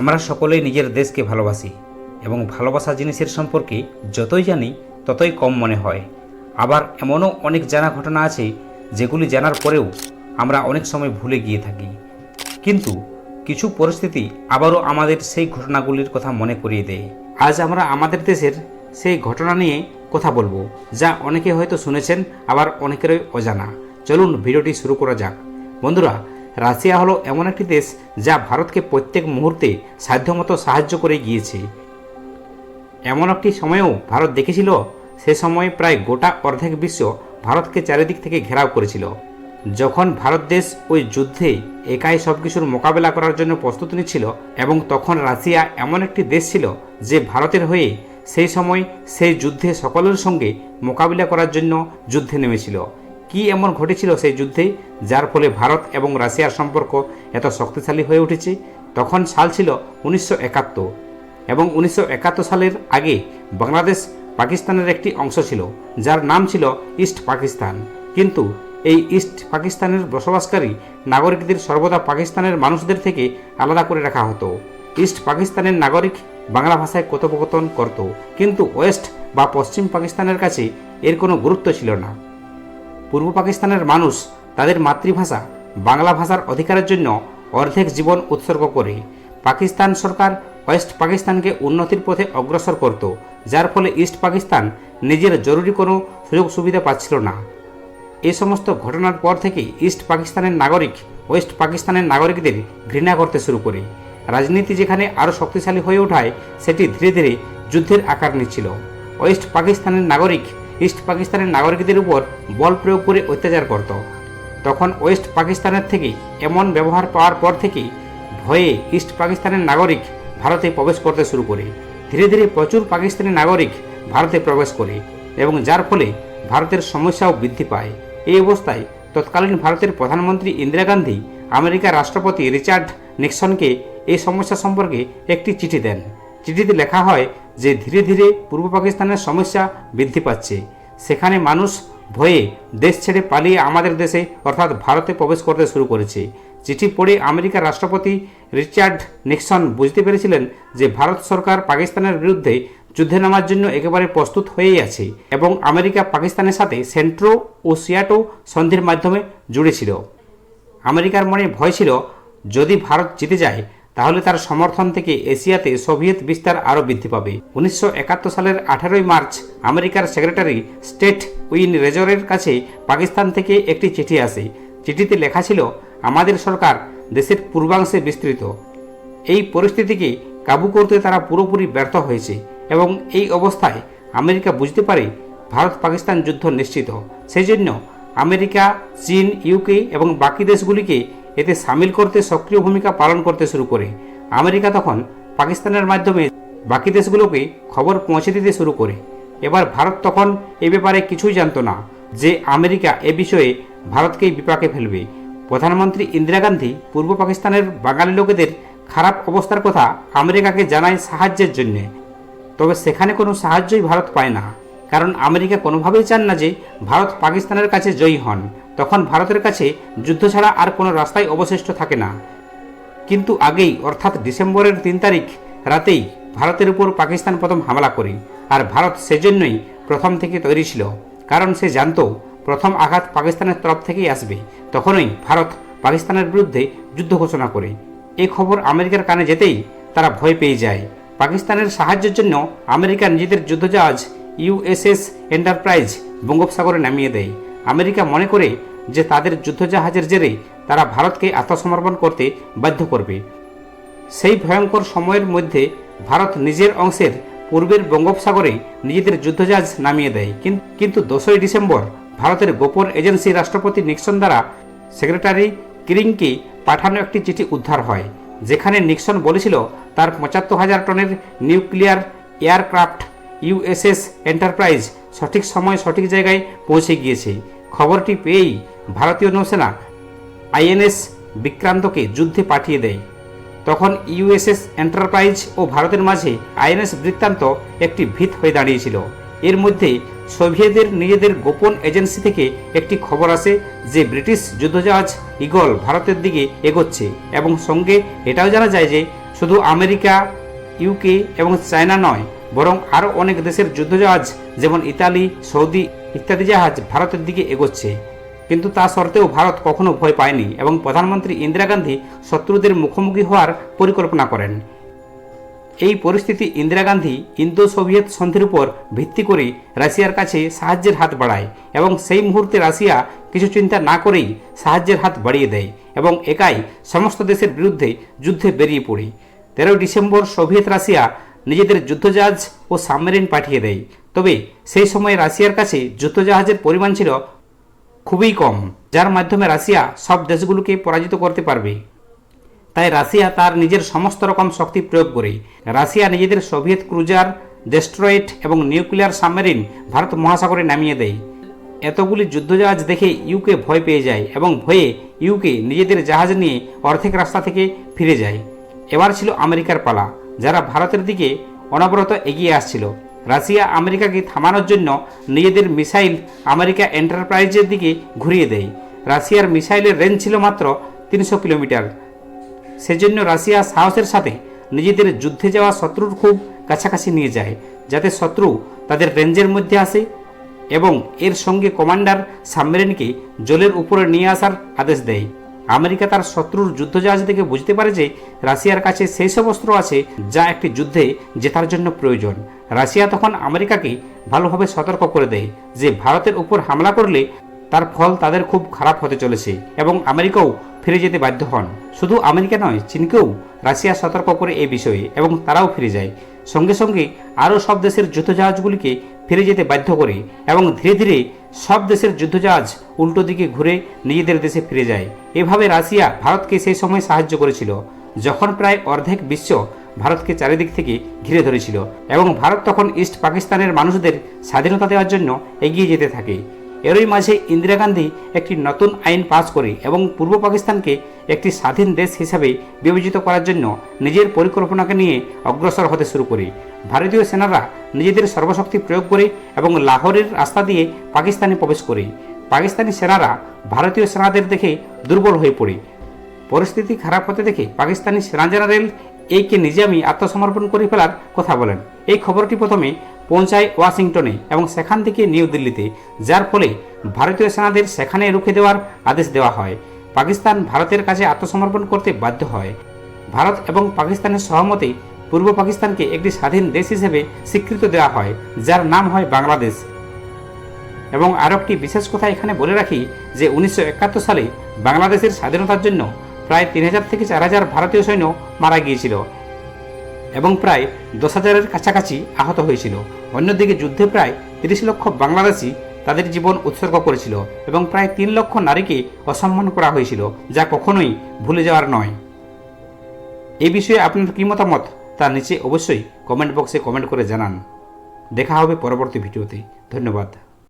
আমরা সকলেই নিজের দেশকে ভালোবাসি এবং ভালোবাসা জিনিসের সম্পর্কে যতই জানি, ততই কম মনে হয়। আবার এমনও অনেক জানা ঘটনা আছে, যেগুলি জানার পরেও আমরা অনেক সময় ভুলে গিয়ে থাকি। কিন্তু কিছু পরিস্থিতি আবারও আমাদের সেই ঘটনাগুলির কথা মনে করিয়ে দেয়। আজ আমরা আমাদের দেশের সেই ঘটনা নিয়ে কথা বলব, যা অনেকে হয়তো শুনেছেন, আবার অনেকেরই অজানা। চলুন ভিডিওটি শুরু করা যাক। বন্ধুরা রাশিয়া হলো এমন একটি দেশ যা ভারতকে প্রত্যেক মুহূর্তে সাধ্যমতো সাহায্য করে গিয়েছে। এমন একটি সময়েও ভারত দেখেছিল, সে সময় প্রায় গোটা অর্ধেক বিশ্ব ভারতকে চারিদিক থেকে ঘেরাও করেছিল। যখন ভারত দেশ ওই যুদ্ধে একাই সব কিছুর মোকাবেলা করার জন্য প্রস্তুত নিচ্ছিল এবং তখন রাশিয়া এমন একটি দেশ ছিল যে ভারতের হয়ে সেই সময় সেই যুদ্ধে সকলের সঙ্গে মোকাবিলা করার জন্য যুদ্ধে নেমেছিল। কি এমন ঘটেছিল সেই যুদ্ধে, যার ফলে ভারত এবং রাশিয়ার সম্পর্ক এত শক্তিশালী হয়ে উঠেছে? তখন সাল ছিল উনিশশো একাত্তর এবং উনিশশো একাত্তর সালের আগে বাংলাদেশ পাকিস্তানের একটি অংশ ছিল, যার নাম ছিল ইস্ট পাকিস্তান। কিন্তু এই ইস্ট পাকিস্তানের বসবাসকারী নাগরিকদের সর্বদা পাকিস্তানের মানুষদের থেকে আলাদা করে রাখা হতো। ইস্ট পাকিস্তানের নাগরিক বাংলা ভাষায় কথোপকথন করত, কিন্তু ওয়েস্ট বা পশ্চিম পাকিস্তানের কাছে এর কোনো গুরুত্ব ছিল না। পূর্ব পাকিস্তানের মানুষ তাদের মাতৃভাষা, বাংলা ভাষার অধিকারের জন্য অর্ধেক জীবন উৎসর্গ করে। পাকিস্তান সরকার ওয়েস্ট পাকিস্তানকে উন্নতির পথে অগ্রসর করত, যার ফলে ইস্ট পাকিস্তান নিজের জরুরি কোনো সুযোগ সুবিধা পাচ্ছিল না। এই সমস্ত ঘটনার পর থেকে ইস্ট পাকিস্তানের নাগরিক, ওয়েস্ট পাকিস্তানের নাগরিকদের ঘৃণা করতে শুরু করে। রাজনীতি যেখানে আরও শক্তিশালী হয়ে ওঠায়, সেটি ধীরে ধীরে যুদ্ধের আকার নিচ্ছিল। ওয়েস্ট পাকিস্তানের নাগরিক ইস্ট পাকিস্তানের নাগরিকদের উপর বল প্রয়োগ করে অত্যাচার করত। তখন ওয়েস্ট পাকিস্তানের থেকে এমন ব্যবহার পাওয়ার পর থেকে ভয়ে ইস্ট পাকিস্তানের নাগরিক ভারতে প্রবেশ করতে শুরু করে। ধীরে ধীরে প্রচুর পাকিস্তানি নাগরিক ভারতে প্রবেশ করে এবং যার ফলে ভারতের সমস্যাও বৃদ্ধি পায়। এই অবস্থায় তৎকালীন ভারতের প্রধানমন্ত্রী ইন্দিরা গান্ধী আমেরিকার রাষ্ট্রপতি রিচার্ড নিক্সনকে এই সমস্যা সম্পর্কে একটি চিঠি দেন। চিঠিতে লেখা হয় যে ধীরে ধীরে পূর্ব পাকিস্তানের সমস্যা বৃদ্ধি পাচ্ছে। সেখানে মানুষ ভয়ে দেশ ছেড়ে পালিয়ে আমাদের দেশে অর্থাৎ ভারতে প্রবেশ করতে শুরু করেছে। চিঠি পড়ে আমেরিকার রাষ্ট্রপতি রিচার্ড নিক্সন বুঝতে পেরেছিলেন যে ভারত সরকার পাকিস্তানের বিরুদ্ধে যুদ্ধে নামার জন্য একেবারে প্রস্তুত হয়েই আছে এবং আমেরিকা পাকিস্তানের সাথে সেন্ট্রো ও সিয়াটো সন্ধির মাধ্যমে জুড়েছিল আমেরিকার মনে ভয় ছিল, যদি ভারত জিতে যায় তাহলে তার সমর্থন থেকে এশিয়াতে সোভিয়েত বিস্তার আরও বৃদ্ধি পাবে। উনিশশো একাত্তর সালের আঠারোই মার্চ আমেরিকার সেক্রেটারি স্টেট উইন রেজরের কাছে পাকিস্তান থেকে একটি চিঠি আসে। চিঠিতে লেখা ছিল, আমাদের সরকার দেশের পূর্বাংশে বিস্তৃত। এই পরিস্থিতিকে কাবু করতে তারা পুরোপুরি ব্যর্থ হয়েছে এবং এই অবস্থায় আমেরিকা বুঝতে পারে ভারত পাকিস্তান যুদ্ধ নিশ্চিত। সেই জন্য আমেরিকা, চীন, ইউকে এবং বাকি দেশগুলিকে এতে সামিল করতে সক্রিয় ভূমিকা পালন করতে শুরু করে। আমেরিকা তখন পাকিস্তানের মাধ্যমে বাকি দেশগুলোকে খবর পৌঁছে দিতে শুরু করে। এবার ভারত তখন এ ব্যাপারে কিছুই জানতো না যে আমেরিকা এ বিষয়ে ভারতকেই বিপাকে ফেলবে। প্রধানমন্ত্রী ইন্দিরা গান্ধী পূর্ব পাকিস্তানের বাঙালি লোকেদের খারাপ অবস্থার কথা আমেরিকাকে জানায় সাহায্যের জন্যে। তবে সেখানে কোনো সাহায্যই ভারত পায় না। কারণ আমেরিকা কোনোভাবেই চান না যে ভারত পাকিস্তানের কাছে জয়ী হন। তখন ভারতের কাছে যুদ্ধ ছাড়া আর কোনো রাস্তায় অবশিষ্ট থাকে না। কিন্তু আগেই, অর্থাৎ ডিসেম্বরের তিন তারিখ রাতেই ভারতের উপর পাকিস্তান প্রথম হামলা করে। আর ভারত সেজন্যই প্রথম থেকে তৈরি ছিল। কারণ সে জানত, প্রথম আঘাত পাকিস্তানের তরফ থেকেই আসবে। তখনই ভারত পাকিস্তানের বিরুদ্ধে যুদ্ধ ঘোষণা করে। এই খবর আমেরিকার কানে যেতেই তারা ভয় পেয়ে যায়। পাকিস্তানের সাহায্যের জন্য আমেরিকা নিজেদের যুদ্ধজাহাজ ইউএসএস এন্টারপ্রাইজ বঙ্গোপসাগরে নামিয়ে দেয়। আমেরিকা মনে করে যে তাদের যুদ্ধজাহাজের জেরে তারা ভারতকে আত্মসমর্পণ করতে বাধ্য করবে। সেই ভয়ঙ্কর সময়ের মধ্যে ভারত নিজের অংশের পূর্বের বঙ্গোপসাগরে নিজেদের যুদ্ধজাহাজ নামিয়ে দেয়। কিন্তু দশই ডিসেম্বর ভারতের গোপন এজেন্সি রাষ্ট্রপতি নিক্সন দ্বারা সেক্রেটারি কিরিংকে পাঠানো একটি চিঠি উদ্ধার হয়, যেখানে নিক্সন বলেছিল তার পঁচাত্তর হাজার টনের নিউক্লিয়ার এয়ারক্রাফট ইউএসএস এন্টারপ্রাইজ সঠিক সময় সঠিক জায়গায় পৌঁছে গিয়েছে। খবরটি পেয়েই ভারতীয় নৌসেনা আইএনএস বিক্রান্তকে যুদ্ধে পাঠিয়ে দেয়। তখন ইউএসএস এন্টারপ্রাইজ ও ভারতের মাঝে আইএনএস বৃত্তান্ত একটি ভিত হয়ে দাঁড়িয়েছিল। এর মধ্যে সোভিয়েতদের নিজেদের গোপন এজেন্সি থেকে একটি খবর আসে যে ব্রিটিশ যুদ্ধজাহাজ ইগল ভারতের দিকে এগোচ্ছে এবং সঙ্গে এটাও জানা যায় যে শুধু আমেরিকা, ইউকে এবং চায়না নয় বরং আরও অনেক দেশের যুদ্ধজাহাজ, যেমন ইতালি, সৌদি ইত্যাদি জাহাজ ভারতের দিকে এগোচ্ছে। কিন্তু তা সত্ত্বেও ভারত কখনো ভয় পায়নি এবং প্রধানমন্ত্রী ইন্দিরা গান্ধী শত্রুদের মুখোমুখি হওয়ার পরিকল্পনা করেন। এই পরিস্থিতি ইন্দিরা গান্ধী ইন্দো সোভিয়েত সন্ধির উপর ভিত্তি করে রাশিয়ার কাছে সাহায্যের হাত বাড়ায় এবং সেই মুহূর্তে রাশিয়া কিছু চিন্তা না করেই সাহায্যের হাত বাড়িয়ে দেয় এবং একাই সমস্ত দেশের বিরুদ্ধে যুদ্ধে বেরিয়ে পড়ে। তেরোই ডিসেম্বর সোভিয়েত রাশিয়া নিজেদের যুদ্ধজাহাজ ও সাবমেরিন পাঠিয়ে দেয়। তবে সেই সময় রাশিয়ার কাছে যুদ্ধজাহাজের পরিমাণ ছিল খুবই কম, যার মাধ্যমে রাশিয়া সব দেশগুলোকে পরাজিত করতে পারবে। তাই রাশিয়া তার নিজের সমস্ত রকম শক্তি প্রয়োগ করে, রাশিয়া নিজেদের সোভিয়েত ক্রুজার ডেস্ট্রয়েট এবং নিউক্লিয়ার সাবমেরিন ভারত মহাসাগরে নামিয়ে দেয়। এতগুলি যুদ্ধজাহাজ দেখে ইউকে ভয় পেয়ে যায় এবং ভয়ে ইউকে নিজেদের জাহাজ নিয়ে অর্ধেক রাস্তা থেকে ফিরে যায়। এবার ছিল আমেরিকার পালা। যারা ভারতের দিকে অনবরত এগিয়ে আসছিল। রাশিয়া আমেরিকাকে থামানোর জন্য নিজেদের মিসাইল আমেরিকা এন্টারপ্রাইজের দিকে ঘুরিয়ে দেয়। রাশিয়ার মিসাইলের রেঞ্জ ছিল মাত্র তিনশো কিলোমিটার। সেজন্য রাশিয়া সাহসের সাথে নিজেদের যুদ্ধে যাওয়া শত্রুর খুব কাছাকাছি নিয়ে যায়, যাতে শত্রু তাদের রেঞ্জের মধ্যে আসে এবং এর সঙ্গে কমান্ডার সাবমেরিনকে জলের উপরে নিয়ে আসার আদেশ দেয়। আমেরিকা তার শত্রুর যুদ্ধজাহাজ থেকে বুঝতে পারে যে রাশিয়ার কাছে সেই সব অস্ত্র আছে যা একটি যুদ্ধে জেতার জন্য প্রয়োজন। রাশিয়া তখন আমেরিকাকে ভালোভাবে সতর্ক করে দেয় যে ভারতের উপর হামলা করলে তার ফল তাদের খুব খারাপ হতে চলেছে এবং আমেরিকাও ফিরে যেতে বাধ্য হন। শুধু আমেরিকা নয়, চীনকেও রাশিয়া সতর্ক করে এই বিষয়ে এবং তারাও ফিরে যায়। সঙ্গে সঙ্গে আরও সব দেশের যুদ্ধজাহাজগুলিকে ফিরে যেতে বাধ্য করে এবং ধীরে ধীরে সব দেশের যুদ্ধজাহাজ উল্টো দিকে ঘুরে নিজেদের দেশে ফিরে যায়। এভাবে রাশিয়া ভারতকে সেই সময় সাহায্য করেছিল, যখন প্রায় অর্ধেক বিশ্ব ভারতকে চারিদিক থেকে ঘিরে ধরেছিল এবং ভারত তখন ইস্ট পাকিস্তানের মানুষদের স্বাধীনতা দেওয়ার জন্য এগিয়ে যেতে থাকে। এরই মাঝে ইন্দিরা গান্ধী একটি নতুন আইন পাস করে এবং পূর্ব পাকিস্তানকে একটি স্বাধীন দেশ হিসাবে বিবেচিত করার জন্য নিজের পরিকল্পনাকে নিয়ে অগ্রসর হতে শুরু করে। ভারতীয় সেনারা নিজেদের সর্বশক্তি প্রয়োগ করে এবং লাহোরের রাস্তা দিয়ে পাকিস্তানে প্রবেশ করে। পাকিস্তানি সেনারা ভারতীয় সেনাদের দেখে দুর্বল হয়ে পড়ে। পরিস্থিতি খারাপ হতে দেখে পাকিস্তানি সেনা জেনারেল এ কে নিজামি আত্মসমর্পণ করে ফেলার কথা বলেন। এই খবরটি প্রথমে পৌঁছায় ওয়াশিংটনে এবং সেখান থেকে নিউ দিল্লিতে, যার ফলে ভারতীয় সেনাদের সেখানে রুখে দেওয়ার আদেশ দেওয়া হয়। পাকিস্তান ভারতের কাছে আত্মসমর্পণ করতে বাধ্য হয়। ভারত এবং পাকিস্তানের সহমতে পূর্ব পাকিস্তানকে একটি স্বাধীন দেশ হিসেবে স্বীকৃত দেওয়া হয়, যার নাম হয় বাংলাদেশ। এবং আরও একটি বিশেষ কথা এখানে বলে রাখি যে, উনিশশো একাত্তর সালে বাংলাদেশের স্বাধীনতার জন্য প্রায় তিন হাজার থেকে চার হাজার ভারতীয় সৈন্য মারা গিয়েছিল এবং প্রায় দশ হাজারের কাছাকাছি আহত হয়েছিল। অন্যদিকে যুদ্ধে প্রায় তিরিশ লক্ষ বাংলাদেশি তাদের জীবন উৎসর্গ করেছিল এবং প্রায় তিন লক্ষ নারীকে অসম্মান করা হয়েছিল, যা কখনোই ভুলে যাওয়ার নয়। এই বিষয়ে আপনার কী মতামত, তা নিচে অবশ্যই কমেন্ট বক্সে কমেন্ট করে জানান। দেখা হবে পরবর্তী ভিডিওতে। ধন্যবাদ।